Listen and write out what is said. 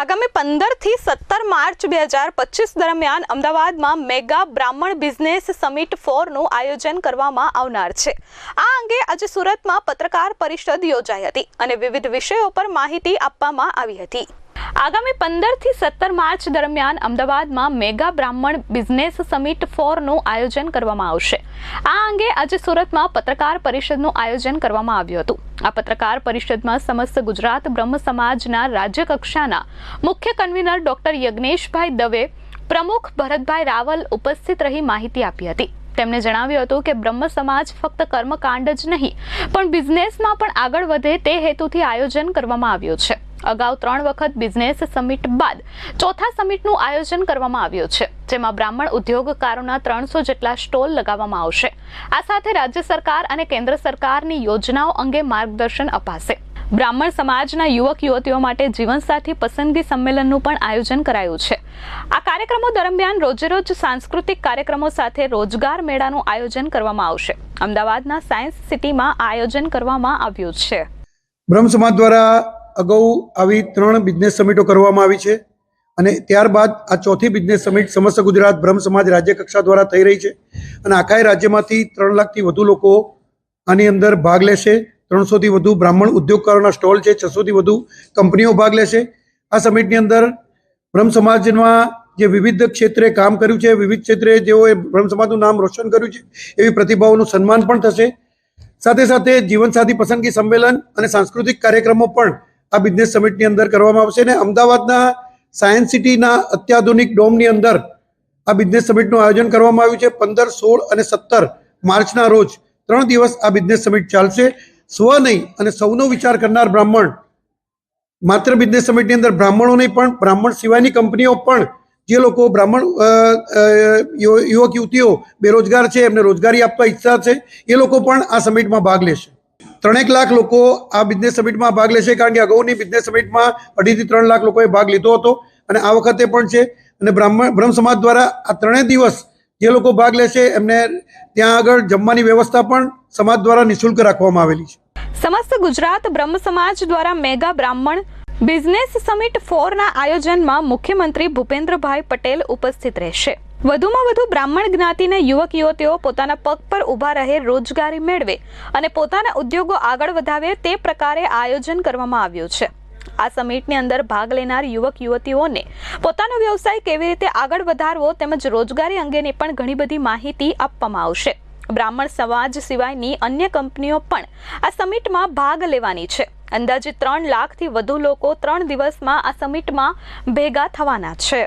આગામી પંદરથી સત્તર માર્ચ બે હજાર પચીસ દરમિયાન અમદાવાદમાં મેગા બ્રાહ્મણ બિઝનેસ સમિટ ફોરનું આયોજન કરવામાં આવનાર છે. આ અંગે આજે સુરતમાં પત્રકાર પરિષદ યોજાઈ હતી અને વિવિધ વિષયો પર માહિતી આપવામાં આવી હતી. આગામી પંદરથી સત્તર માર્ચ દરમિયાન અમદાવાદમાં મેગા બ્રાહ્મણ બિઝનેસ સમિટ ફોરનું આયોજન કરવામાં આવશે. આ અંગે આજે સુરતમાં પત્રકાર પરિષદનું આયોજન કરવામાં આવ્યું હતું. આ પત્રકાર પરિષદમાં સમસ્ત ગુજરાત બ્રહ્મ સમાજના રાજ્ય મુખ્ય કન્વીનર ડોક્ટર યજ્ઞેશભાઈ દવે, પ્રમુખ ભરતભાઈ રાવલ ઉપસ્થિત રહી માહિતી આપી હતી. તેમણે જણાવ્યું હતું કે બ્રહ્મ સમાજ ફક્ત કર્મકાંડ જ નહીં, પણ બિઝનેસમાં પણ આગળ વધે તે હેતુથી આયોજન કરવામાં આવ્યું છે. અગાઉ ત્રણ વખત બિઝનેસ સમિટ બાદ ચોથા સમિટનું આયોજન કરવામાં આવ્યું છે, જેમાં બ્રાહ્મણ ઉદ્યોગકારોના ત્રણસો જેટલા સ્ટોલ લગાવવામાં આવશે. આ સાથે રાજ્ય સરકાર અને કેન્દ્ર સરકારની યોજનાઓ અંગે માર્ગદર્શન અપાશે. બ્રાહ્મણ સમાજના યુવક યુવતીઓ માટે જીવનસાથી પસંદગી સંમેલનનું પણ આયોજન કરાયું છે. આ કાર્યક્રમો દરમિયાન રોજેરોજ સાંસ્કૃતિક કાર્યક્રમો સાથે રોજગાર મેળાનું આયોજન કરવામાં આવશે. અમદાવાદના સાયન્સ સિટીમાં આયોજન કરવામાં આવ્યું છે. બ્રહ્મ સમાજ દ્વારા અગાઉ આવી ત્રણ બિઝનેસ સમિટો કરવામાં આવી છે અને ત્યારબાદ આ ચોથી બિઝનેસ સમિટ સમસ્ત ગુજરાત બ્રહ્મ સમાજ રાજ્ય કક્ષા દ્વારા થઈ રહી છે અને આખા રાજ્યમાંથી ત્રણ લાખથી વધુ લોકો આની અંદર ભાગ લેશે. ત્રણસોથી વધુ બ્રાહ્મણ ઉદ્યોગકારોના સ્ટોલ છે, છસોથી વધુ કંપનીઓ ભાગ લેશે. આ સમિટની અંદર બ્રહ્મ સમાજમાં જે વિવિધ ક્ષેત્રે કામ કર્યું છે, વિવિધ ક્ષેત્રે જેઓએ બ્રહ્મ સમાજનું નામ રોશન કર્યું છે, એવી પ્રતિભાઓનું સન્માન પણ થશે. સાથે સાથે જીવનસાથી પસંદગી સંમેલન અને સાંસ્કૃતિક કાર્યક્રમો પણ આ બિઝનેસ સમિટની અંદર કરવામાં આવશે અને અમદાવાદના સાયન્સ સિટીના અત્યાધુનિક ડોમની અંદર આ બિઝનેસ સમિટનું આયોજન કરવામાં આવ્યું છે. પંદર, સોળ અને સત્તર માર્ચના રોજ ત્રણ દિવસ આ બિઝનેસ સમિટ ચાલશે. સ્વ નહીં અને સૌનો વિચાર કરનાર બ્રાહ્મણ. માત્ર બિઝનેસ સમિટની અંદર બ્રાહ્મણો નહીં પણ બ્રાહ્મણ સિવાયની કંપનીઓ પણ જે લોકો બ્રાહ્મણ યુવક યુવતીઓ બેરોજગાર છે, એમને રોજગારી આપવા ઈચ્છા છે, એ લોકો પણ આ સમિટમાં ભાગ લેશે. ત્રણેક લાખ લોકો આ બિઝનેસ સમિટમાં ભાગ લેશે કારણ કે અગાઉની બિઝનેસ સમિટમાં અઢીથી ત્રણ લાખ લોકોએ ભાગ લીધો હતો. અને આ વખતે પણ છે. અને બ્રાહ્મણ બ્રહ્મ સમાજ દ્વારા આ ત્રણેય દિવસ જે લોકો ભાગ લેશે, એમને ત્યાં આગળ જમવાની વ્યવસ્થા પણ સમાજ દ્વારા નિઃશુલ્ક રાખવામાં આવેલી છે. સમસ્ત ગુજરાત બ્રહ્મ સમાજ દ્વારા મેગા બ્રાહ્મણ બિઝનેસ સમિટ ફોરના આયોજનમાં મુખ્યમંત્રી ભૂપેન્દ્રભાઈ પટેલ ઉપસ્થિત રહેશે. વધુમાં વધુ બ્રાહ્મણ જ્ઞાતિના યુવક યુવતીઓ પોતાના પગ પર ઊભા રહે રોજગારી મેળવે અને પોતાના ઉદ્યોગો આગળ વધાવે તે પ્રકારે આયોજન કરવામાં આવ્યું છે. આ સમિટની અંદર ભાગ લેનાર યુવક યુવતીઓને પોતાનો વ્યવસાય કેવી રીતે આગળ વધારવો તેમજ રોજગારી અંગેની પણ ઘણી બધી માહિતી આપવામાં આવશે. બ્રાહ્મણ સમાજ સિવાયની અન્ય કંપનીઓ પણ આ સમિટમાં ભાગ લેવાની છે. અંદાજે ત્રણ લાખથી વધુ લોકો ત્રણ દિવસમાં આ સમિટમાં ભેગા થવાના છે.